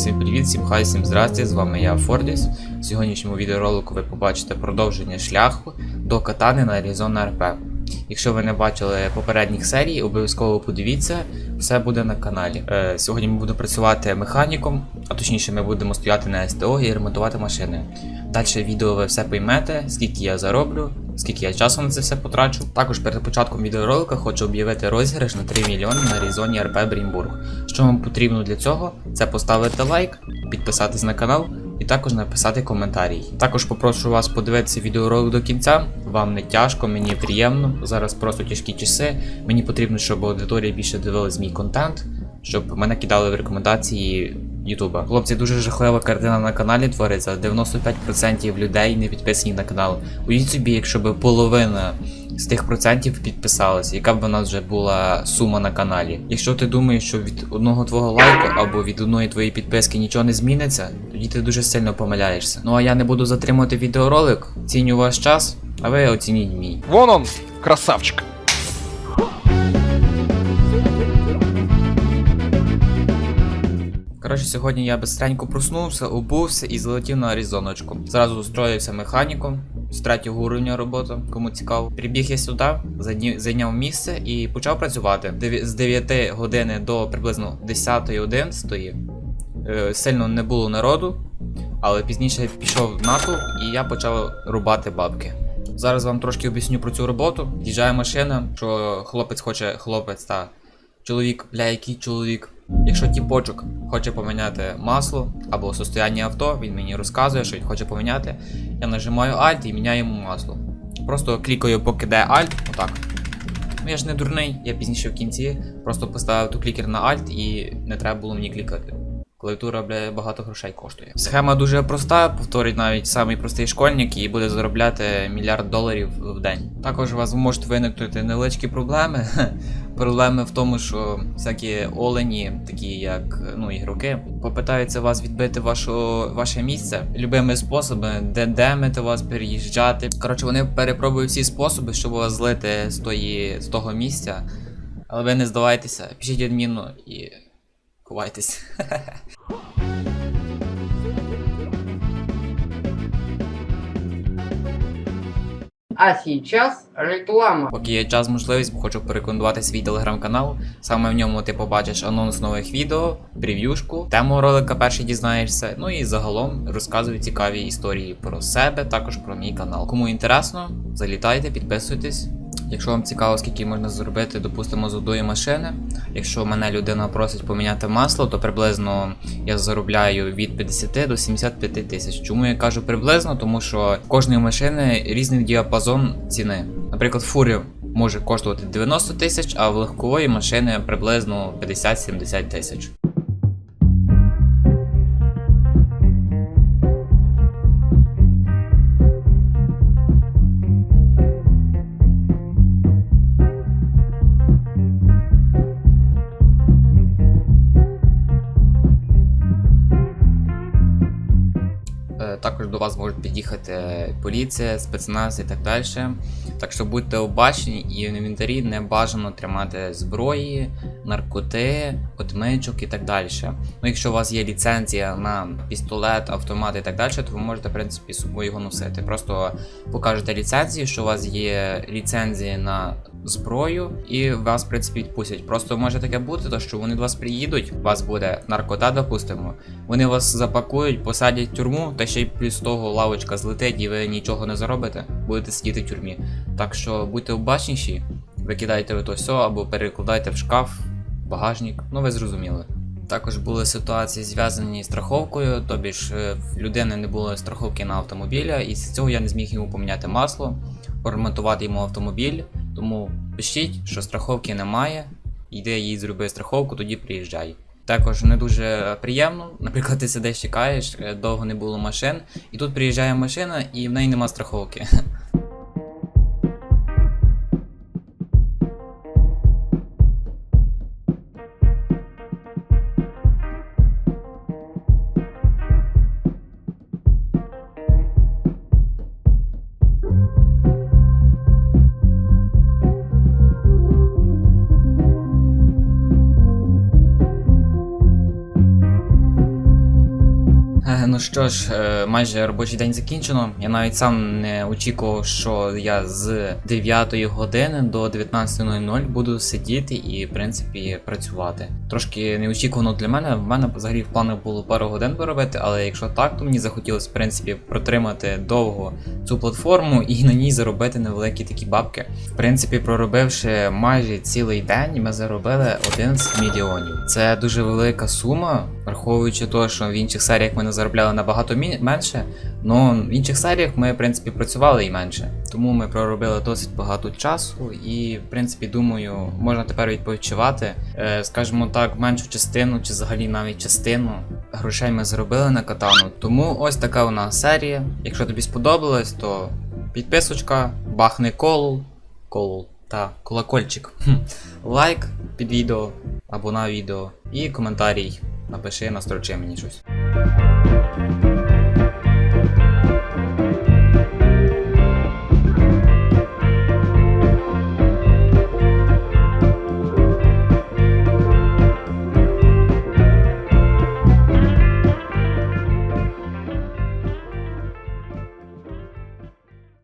Всім привіт, всім хай, всім здрасті, з вами я Фордіс. В сьогоднішньому відеоролику ви побачите продовження шляху до катани на Arizona RP. Якщо ви не бачили попередніх серій, обов'язково подивіться, все буде на каналі. Е, сьогодні ми будемо працювати механіком, а точніше ми будемо стояти на СТО і ремонтувати машини. Далі відео ви все поймете, скільки я зароблю, скільки я часу на це все потрачу. Також перед початком відеоролика хочу об'явити розіграш на 3 мільйони на Arizona RP Брімбург. Що вам потрібно для цього? Це поставити лайк, підписатись на канал і також написати коментарій. Також попрошу вас подивитися відеоролик до кінця. Вам не тяжко, мені приємно. Зараз просто тяжкі часи. Мені потрібно, щоб аудиторія більше дивилась мій контент, щоб мене кидали в рекомендації Ютуба. Хлопці, дуже жахлива картина на каналі твориться. 95% людей не підписані на канал. Уявіть собі, якщо б половина з тих процентів підписалась, яка б у нас вже була сума на каналі. Якщо ти думаєш, що від одного твого лайку або від одної твоєї підписки нічого не зміниться, тоді ти дуже сильно помиляєшся. Ну а я не буду затримувати відеоролик, ціню ваш час, а ви оцініть мій. Вон он, красавчик. Коротше, сьогодні я бистренько проснувся, обувся і залетів на Аризоночку. Зразу устроївся механіком з третього уровня роботи, кому цікаво. Прибіг я сюди, зайняв місце і почав працювати. З 9 години до приблизно 10-11 е, сильно не було народу, але пізніше пішов натовп і я почав рубати бабки. Зараз вам трошки об'ясню про цю роботу. Їжджає машина, що хлопець хоче, хлопець та чоловік, бля, який чоловік. Якщо тіпочок хоче поміняти масло або состояння авто, він мені розказує, що він хоче поміняти. Я нажимаю Alt і міняю йому масло. Просто клікаю, поки де Alt, отак. Ну я ж не дурний, я пізніше в кінці просто поставив ту клікер на Alt і не треба було мені клікати. Клавіатура, бля, багато грошей коштує. Схема дуже проста, повторить навіть самий простий школьник і буде заробляти мільярд доларів в день. Також у вас можуть виникнути невеличкі проблеми. Проблеми в тому, що всякі олені, такі як ну, ігроки, попитаються вас відбити вашу, ваше місце любими способами, де демити вас, переїжджати. Коротше, вони перепробують всі способи, щоб вас злити з, тої, з того місця. Але ви не здавайтеся, пишіть адміну і ховайтесь. А сейчас реклама. Поки є час, можливість, хочу порекомендувати свій телеграм-канал. Саме в ньому ти побачиш анонс нових відео, прев'юшку, тему ролика перший дізнаєшся. Ну і загалом розказую цікаві історії про себе, також про мій канал. Кому інтересно, залітайте, підписуйтесь. Якщо вам цікаво, скільки можна зробити, допустимо, з одної машини. Якщо мене людина просить поміняти масло, то приблизно я заробляю від 50 до 75 тисяч. Чому я кажу приблизно? Тому що кожної машини різний діапазон ціни. Наприклад, фурі може коштувати 90 тисяч, а в легкової машини приблизно 50-70 тисяч. Вас можуть під'їхати поліція, спецназ і так далі. Так що будьте обачені і в інвентарі не бажано тримати зброї, наркоти, отмичок і так далі. Ну, якщо у вас є ліцензія на пістолет, автомат і так далі, то ви можете, в принципі, собою його носити. Просто покажете ліцензію, що у вас є ліцензія на зброю, і вас, в принципі, відпустять. Просто може таке бути, то що вони до вас приїдуть, у вас буде наркота, допустимо. Вони вас запакують, посадять в тюрму, та ще й плюс того лавочка злетить, і ви нічого не заробите, будете сидіти в тюрмі. Так що будьте обачніші, викидайте ви то все або перекладайте в шкаф, багажник, ну ви зрозуміли. Також були ситуації зв'язані з страховкою, тобі ж е, в людини не було страховки на автомобіля, і з цього я не зміг йому поміняти масло, поремонтувати йому автомобіль. Тому пишіть, що страховки немає, йди їй зроби страховку, тоді приїжджай. Також не дуже приємно. Наприклад, ти сидиш, чекаєш, е, довго не було машин, і тут приїжджає машина, і в неї нема страховки. ну що ж, е, майже робочий день закінчено. Я навіть сам не очікував, що я з 9 години до 19.00 буду сидіти і, в принципі, працювати. Трошки неочікувано для мене. В мене взагалі в планах було пару годин поробити, але якщо так, то мені захотілося, в принципі, протримати довго цю платформу і на ній заробити невеликі такі бабки. В принципі, проробивши майже цілий день, ми заробили 11 мільйонів. Це дуже велика сума, враховуючи те, що в інших серіях ми не заробляли набагато менше. Ну в інших серіях ми, в принципі, працювали і менше. Тому ми проробили досить багато часу, і, в принципі, думаю, можна тепер відпочивати. Е, скажімо так, меншу частину, чи взагалі навіть частину грошей ми заробили на катану. Тому ось така у нас серія. Якщо тобі сподобалось, то підписочка, бахни колул, колул та колокольчик. Лайк під відео або на відео і коментарій. Напиши, настрочи мені щось.